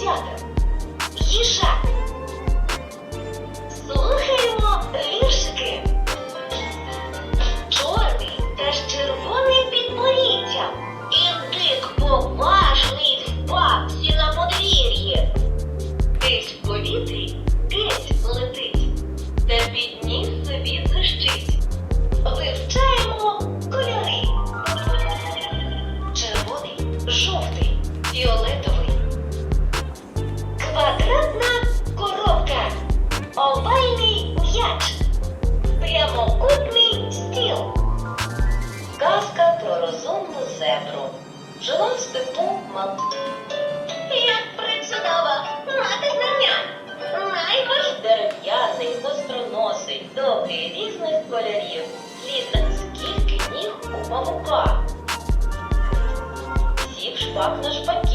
дятел. Їжак. Слухаємо віршики. Чорний та з червоним підборіддям. Індик поважний впав сі на подвір'ї. Десь в повітрі десь летить та підніс собі зищить. Вивчаємо кольори. Червоний жовтий. Зебру. Жила в степу мал. Як причудово! Мати знання! Найваж дерев'яний, гостроносий, довгий різних кольорів. Літа, скільки ніг у павука. Сів шпак на шпаки.